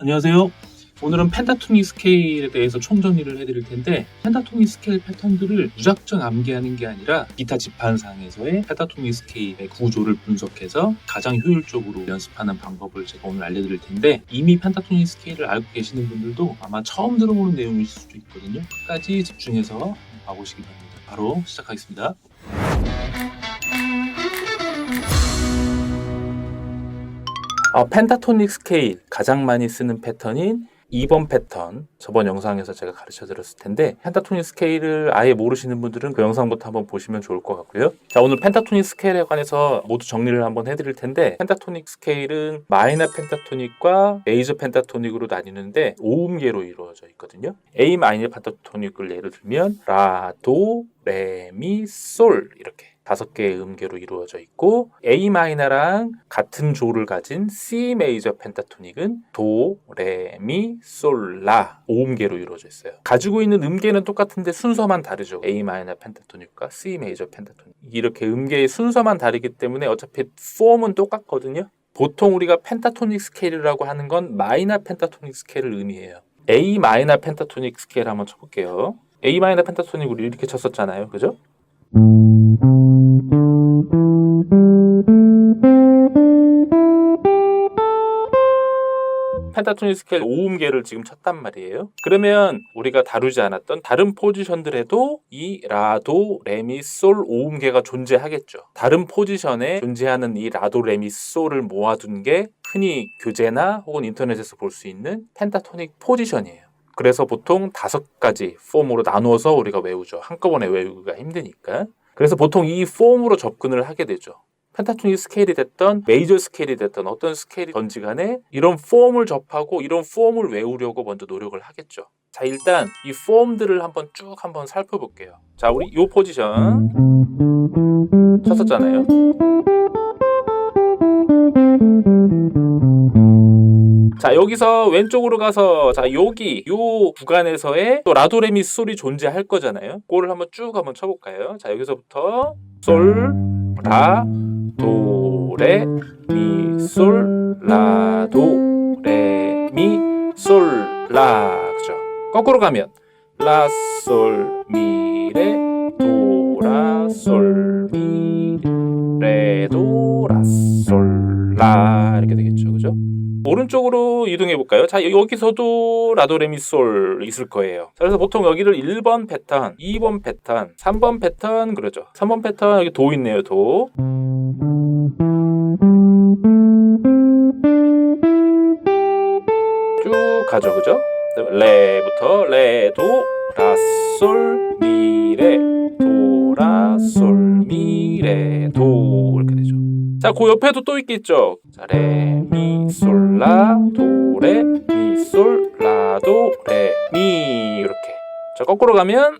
안녕하세요. 오늘은 펜타토닉 스케일에 대해서 총정리를 해드릴 텐데 펜타토닉 스케일 패턴들을 무작정 암기하는 게 아니라 기타 지판상에서의 펜타토닉 스케일의 구조를 분석해서 가장 효율적으로 연습하는 방법을 제가 오늘 알려드릴 텐데 이미 펜타토닉 스케일을 알고 계시는 분들도 아마 처음 들어보는 내용일 수도 있거든요. 끝까지 집중해서 봐보시기 바랍니다. 바로 시작하겠습니다. 어, 펜타토닉 스케일 가장 많이 쓰는 패턴인 2번 패턴 저번 영상에서 제가 가르쳐 드렸을 텐데 펜타토닉 스케일을 아예 모르시는 분들은 그 영상부터 한번 보시면 좋을 것 같고요. 자 오늘 펜타토닉 스케일에 관해서 모두 정리를 한번 해드릴 텐데 펜타토닉 스케일은 마이너 펜타토닉과 메이저 펜타토닉으로 나뉘는데 5음계로 이루어져 있거든요. A 마이너 펜타토닉을 예를 들면 라, 도, 레, 미, 솔 이렇게 다섯 개의 음계로 이루어져 있고 A 마이너랑 같은 조를 가진 C 메이저 펜타토닉은 도, 레, 미, 솔, 라 5음계로 이루어져 있어요. 가지고 있는 음계는 똑같은데 순서만 다르죠. A 마이너 펜타토닉과 C 메이저 펜타토닉 이렇게 음계의 순서만 다르기 때문에 어차피 폼은 똑같거든요. 보통 우리가 펜타토닉 스케일이라고 하는 건 마이너 펜타토닉 스케일을 의미해요. A 마이너 펜타토닉 스케일 한번 쳐볼게요. A 마이너 펜타토닉 우리 이렇게 쳤었잖아요. 그죠? 펜타토닉 스케일 5음계를 지금 쳤단 말이에요. 그러면 우리가 다루지 않았던 다른 포지션들에도 이 라도, 레미, 솔 5음계가 존재하겠죠. 다른 포지션에 존재하는 이 라도, 레미, 솔을 모아둔 게 흔히 교재나 혹은 인터넷에서 볼 수 있는 펜타토닉 포지션이에요. 그래서 보통 다섯 가지 폼으로 나누어서 우리가 외우죠. 한꺼번에 외우기가 힘드니까. 그래서 보통 이 폼으로 접근을 하게 되죠. 펜타토닉 스케일이 됐던 메이저 스케일이 됐던 어떤 스케일이든지 간에 이런 폼을 접하고 이런 폼을 외우려고 먼저 노력을 하겠죠. 자 일단 이 폼들을 한번 쭉 한번 살펴볼게요. 자 우리 이 포지션 쳤었잖아요. 자 여기서 왼쪽으로 가서 자 여기 요 구간에서의 또 라도레미 솔이 존재할 거잖아요. 그거를 한번 쭉 한번 쳐볼까요? 자 여기서부터 솔, 라, 도, 레, 미, 솔, 라, 도, 레, 미, 솔, 라 그죠? 거꾸로 가면 라, 솔, 미, 레, 도, 라, 솔, 미, 레, 도, 라, 솔, 라 이렇게 되겠죠, 그죠? 오른쪽으로 이동해 볼까요? 자, 여기서도 라도레미솔 있을 거예요. 자, 그래서 보통 여기를 1번 패턴, 2번 패턴, 3번 패턴 그러죠. 3번 패턴 여기 도 있네요, 도. 쭉 가죠, 그죠? 레부터 레, 도, 라, 솔, 미, 레, 도, 라, 솔, 미, 레, 도 이렇게 되죠. 자, 그 옆에도 또 있겠죠. 자, 레, 미, 솔, 라, 도, 레, 미, 솔, 라, 도, 레, 미 이렇게. 자, 거꾸로 가면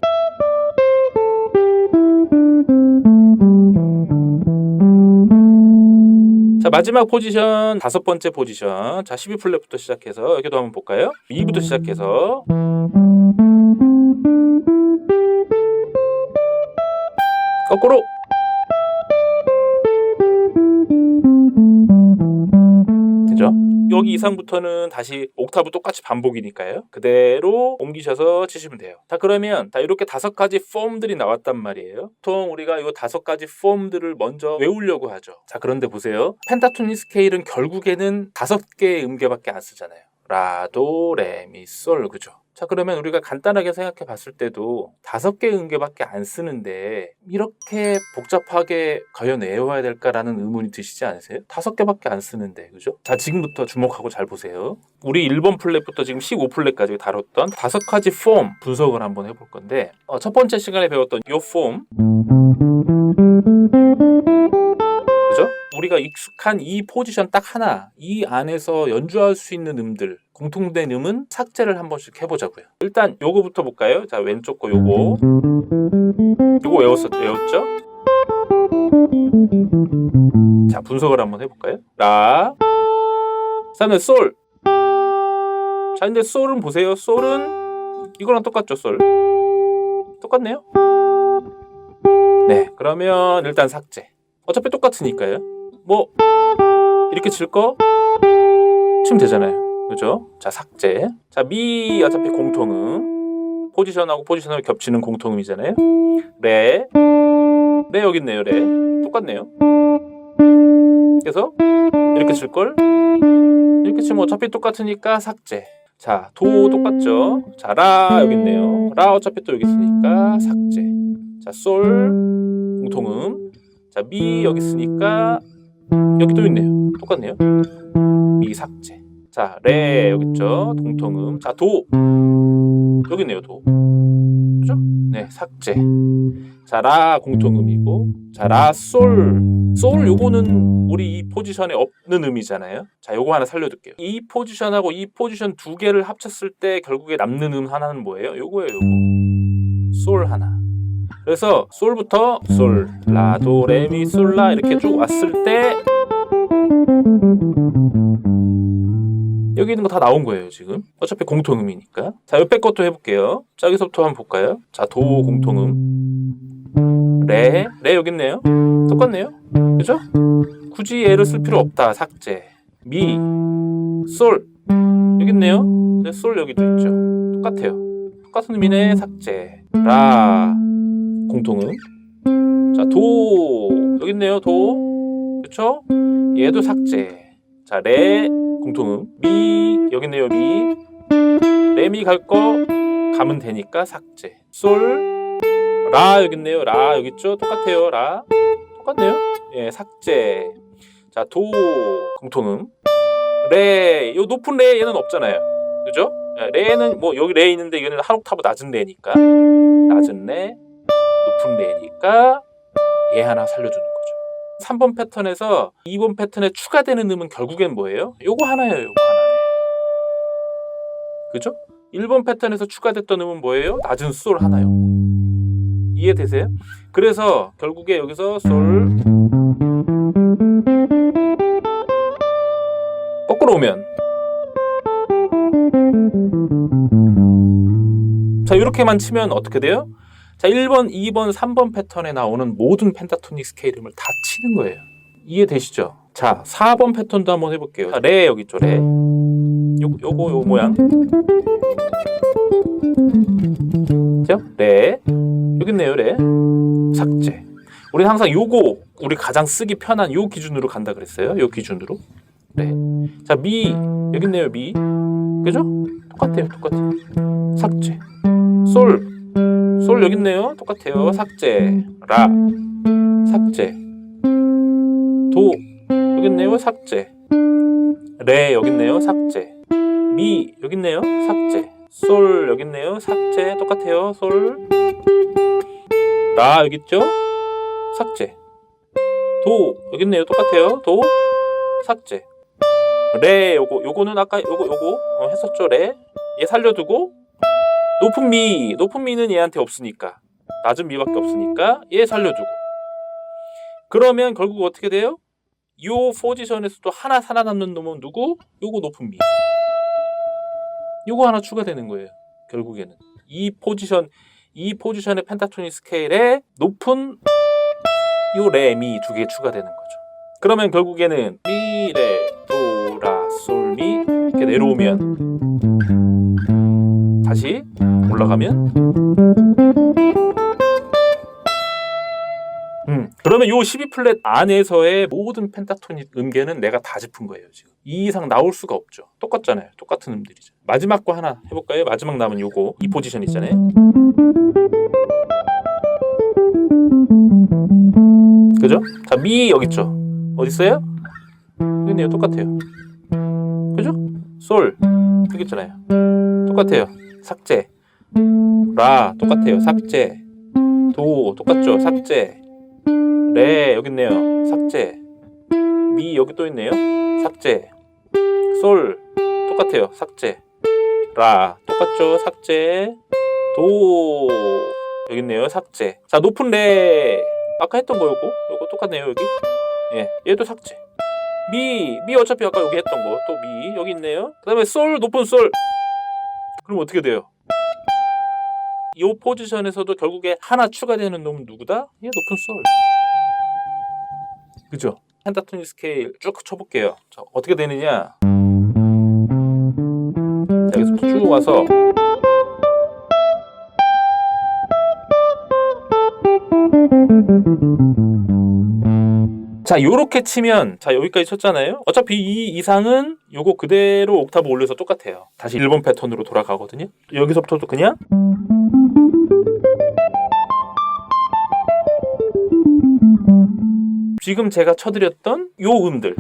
자, 마지막 포지션, 다섯 번째 포지션. 자, 12플랫부터 시작해서 여기도 한번 볼까요? 미부터 시작해서 거꾸로 여기 이상부터는 다시 옥타브 똑같이 반복이니까요. 그대로 옮기셔서 치시면 돼요. 자 그러면 다 이렇게 다섯 가지 폼들이 나왔단 말이에요. 보통 우리가 이 다섯 가지 폼들을 먼저 외우려고 하죠. 자 그런데 보세요. 펜타토닉 스케일은 결국에는 다섯 개의 음계밖에 안 쓰잖아요. 라, 도, 레, 미, 솔 그죠? 자 그러면 우리가 간단하게 생각해 봤을 때도 다섯 개의 음계밖에 안 쓰는데 이렇게 복잡하게 과연 외워야 될까라는 의문이 드시지 않으세요? 다섯 개밖에 안 쓰는데 그죠? 자 지금부터 주목하고 잘 보세요. 우리 1번 플랫부터 지금 15플랫까지 다뤘던 다섯 가지 폼 분석을 한번 해볼 건데 어, 첫 번째 시간에 배웠던 이 폼? 우리가 익숙한 이 포지션 딱 하나 이 안에서 연주할 수 있는 음들 공통된 음은 삭제를 한 번씩 해보자고요. 일단 요거부터 볼까요? 자 왼쪽 거 요거 요거 외웠었 외웠죠? 자 분석을 한번 해볼까요? 라 그다음에 솔. 자 근데 솔은 보세요. 솔은 이거랑 똑같죠 솔. 똑같네요. 네 그러면 일단 삭제. 어차피 똑같으니까요. 뭐 이렇게 칠 거 치면 되잖아요. 그죠? 자, 삭제. 자, 미 어차피 공통음. 포지션하고 포지션을 겹치는 공통음이잖아요. 레. 레 여기 있네요. 레. 똑같네요. 그래서 이렇게 칠 걸. 이렇게 치면 어차피 똑같으니까 삭제. 자, 도 똑같죠? 자, 라 여기 있네요. 라 어차피 또 여기 있으니까 삭제. 자, 솔 공통음. 자, 미 여기 있으니까 여기 또 있네요. 똑같네요. 미 삭제. 자, 레 여기 있죠? 공통음. 자, 도 여기 있네요. 도. 그죠? 네, 삭제. 자, 라 공통음이고. 자, 라 솔. 솔 요거는 우리 이 포지션에 없는 음이잖아요. 자, 요거 하나 살려둘게요. 이 포지션하고 이 포지션 두 개를 합쳤을 때 결국에 남는 음 하나는 뭐예요? 요거예요, 요거. 솔 하나. 그래서 솔부터 솔, 라, 도, 레, 미, 솔, 라 이렇게 쭉 왔을 때 여기 있는 거 다 나온 거예요, 지금. 어차피 공통음이니까. 자, 옆에 것도 해볼게요. 자, 여기서부터 한번 볼까요? 자, 도 공통음. 레, 레 여기 있네요. 똑같네요. 그죠? 굳이 얘를 쓸 필요 없다. 삭제. 미, 솔. 여기 있네요. 네, 솔 여기도 있죠. 똑같아요. 똑같은 의미네. 삭제. 라, 공통음. 자, 도. 여기 있네요. 도. 그쵸? 얘도 삭제. 자, 레, 공통음. 미, 여기 있네요. 미. 레미 갈 거 가면 되니까 삭제. 솔, 라 여기 있네요. 라 여기 있죠? 똑같아요. 라. 똑같네요. 예, 삭제. 자, 도 공통음. 레. 요 높은 레 얘는 없잖아요. 그죠? 예, 레는 뭐 여기 레 있는데 이거는 한 옥타브 낮은 레니까. 낮은 레, 높은 레니까 얘 하나 살려주는 거죠. 3번 패턴에서 2번 패턴에 추가되는 음은 결국엔 뭐예요? 요거 하나예요. 요거 하나네. 그죠? 1번 패턴에서 추가됐던 음은 뭐예요? 낮은 솔 하나요. 이해되세요? 그래서 결국에 여기서 솔 거꾸로 오면 자 이렇게만 치면 어떻게 돼요? 자 1번, 2번, 3번 패턴에 나오는 모든 펜타토닉 스케일 음을 다 치는 거예요. 이해되시죠? 자 4번 패턴도 한번 해볼게요. 자, 레 여기 있죠 레 요, 요거 요 모양. 그죠? 레 여기 있네요 레 삭제. 우리는 항상 요거 우리 가장 쓰기 편한 요 기준으로 간다 그랬어요. 요 기준으로. 레 자 미. 여기 있네요 미. 그죠? 똑같아요 똑같아요. 삭제. 솔 솔 여기 있네요. 똑같아요. 삭제. 라 삭제. 도. 여기 있네요. 삭제. 레 여기 있네요. 삭제. 미 여기 있네요. 삭제. 솔 여기 있네요. 삭제. 똑같아요. 솔. 라 여기 있죠? 삭제. 도 여기 있네요. 똑같아요. 도. 삭제. 레 요거 요거는 아까 요거 요거 어, 했었죠. 레. 얘 살려두고 높은 미 높은 미는 얘한테 없으니까 낮은 미밖에 없으니까 얘 살려두고 그러면 결국 어떻게 돼요? 요 포지션에서도 하나 살아남는 놈은 누구? 요거 높은 미. 요거 하나 추가되는 거예요. 결국에는 이 포지션 이 포지션의 펜타토닉 스케일에 높은 요 레, 미 두 개 추가되는 거죠. 그러면 결국에는 미, 레, 도, 라, 솔, 미 이렇게 내려오면 다시 올라가면 음, 그러면 요 12플랫 안에서의 모든 펜타토닉 음계는 내가 다 짚은 거예요, 지금. 이 이상 나올 수가 없죠. 똑같잖아요. 똑같은 음들이죠. 마지막 거 하나 해볼까요? 마지막 남은 요거, 이 포지션 있잖아요. 그죠? 자, 미 여기 있죠? 어디 있어요? 여기 있네요. 똑같아요. 그죠? 솔 여기 있잖아요. 똑같아요. 삭제. 라 똑같아요. 삭제. 도 똑같죠? 삭제. 레 여기 있네요. 삭제. 미 여기 또 있네요. 삭제. 솔 똑같아요. 삭제. 라 똑같죠? 삭제. 도 여기 있네요. 삭제. 자, 높은 레 아까 했던 거 요거 요거 똑같네요 여기 예 얘도 삭제 미 미 어차피 아까 여기 했던 거 또 미 여기 있네요 그 다음에 솔 높은 솔 그럼 어떻게 돼요? 이 포지션에서도 결국에 하나 추가되는 놈은 누구다? 얘 높은 솔. 그죠? 펜타토닉 스케일 쭉 쳐볼게요. 자, 어떻게 되느냐? 치고 가서 자, 요렇게 치면 자, 여기까지 쳤잖아요. 어차피 이 이상은 요거 그대로 옥타브 올려서 똑같아요. 다시 1번 패턴으로 돌아가거든요. 여기서부터도 그냥 지금 제가 쳐드렸던 요 음들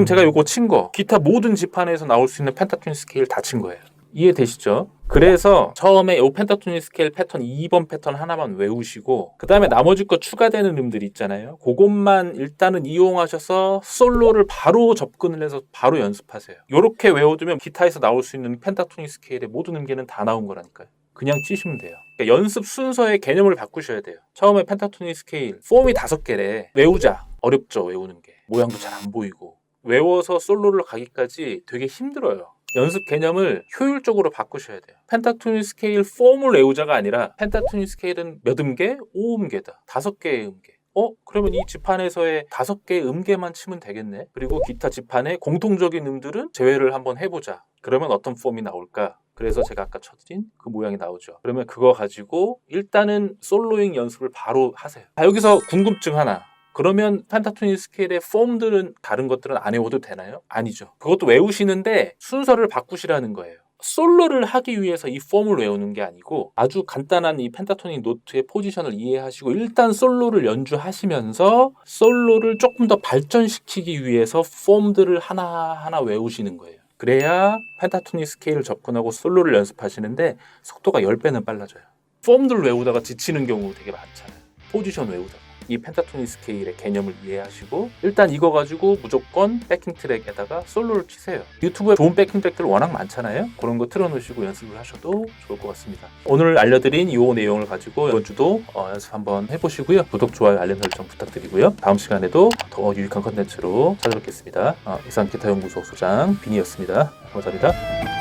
지금 제가 요거 친 거 기타 모든 지판에서 나올 수 있는 펜타토닉 스케일 다 친 거예요. 이해되시죠? 그래서 처음에 요 펜타토닉 스케일 패턴 2번 패턴 하나만 외우시고 그 다음에 나머지 거 추가되는 음들 있잖아요. 그것만 일단은 이용하셔서 솔로를 바로 접근을 해서 바로 연습하세요. 요렇게 외워두면 기타에서 나올 수 있는 펜타토닉 스케일의 모든 음계는 다 나온 거라니까요. 그냥 치시면 돼요. 그러니까 연습 순서의 개념을 바꾸셔야 돼요. 처음에 펜타토닉 스케일 폼이 다섯 개래. 외우자. 어렵죠, 외우는 게. 모양도 잘 안 보이고. 외워서 솔로를 가기까지 되게 힘들어요. 연습 개념을 효율적으로 바꾸셔야 돼요. 펜타토닉 스케일 폼을 외우자가 아니라 펜타토닉 스케일은 몇 음계? 5음계다. 다섯 개의 음계. 어? 그러면 이 지판에서의 다섯 개의 음계만 치면 되겠네. 그리고 기타 지판의 공통적인 음들은 제외를 한번 해보자. 그러면 어떤 폼이 나올까? 그래서 제가 아까 쳐드린 그 모양이 나오죠. 그러면 그거 가지고 일단은 솔로잉 연습을 바로 하세요. 자, 여기서 궁금증 하나. 그러면 펜타토닉 스케일의 폼들은 다른 것들은 안 외워도 되나요? 아니죠. 그것도 외우시는데 순서를 바꾸시라는 거예요. 솔로를 하기 위해서 이 폼을 외우는 게 아니고 아주 간단한 이 펜타토닉 노트의 포지션을 이해하시고 일단 솔로를 연주하시면서 솔로를 조금 더 발전시키기 위해서 폼들을 하나하나 외우시는 거예요. 그래야 펜타토닉 스케일을 접근하고 솔로를 연습하시는데 속도가 10배는 빨라져요. 폼들 외우다가 지치는 경우 되게 많잖아요. 포지션 외우다가. 이 펜타토닉 스케일의 개념을 이해하시고 일단 이거 가지고 무조건 백킹 트랙에다가 솔로를 치세요. 유튜브에 좋은 백킹 트랙들 워낙 많잖아요. 그런 거 틀어놓으시고 연습을 하셔도 좋을 것 같습니다. 오늘 알려드린 이 내용을 가지고 이번 주도 어, 연습 한번 해보시고요. 구독, 좋아요, 알림 설정 부탁드리고요. 다음 시간에도 더 유익한 컨텐츠로 찾아뵙겠습니다. 어, 이상 기타 연구소 소장 빈이었습니다. 감사합니다.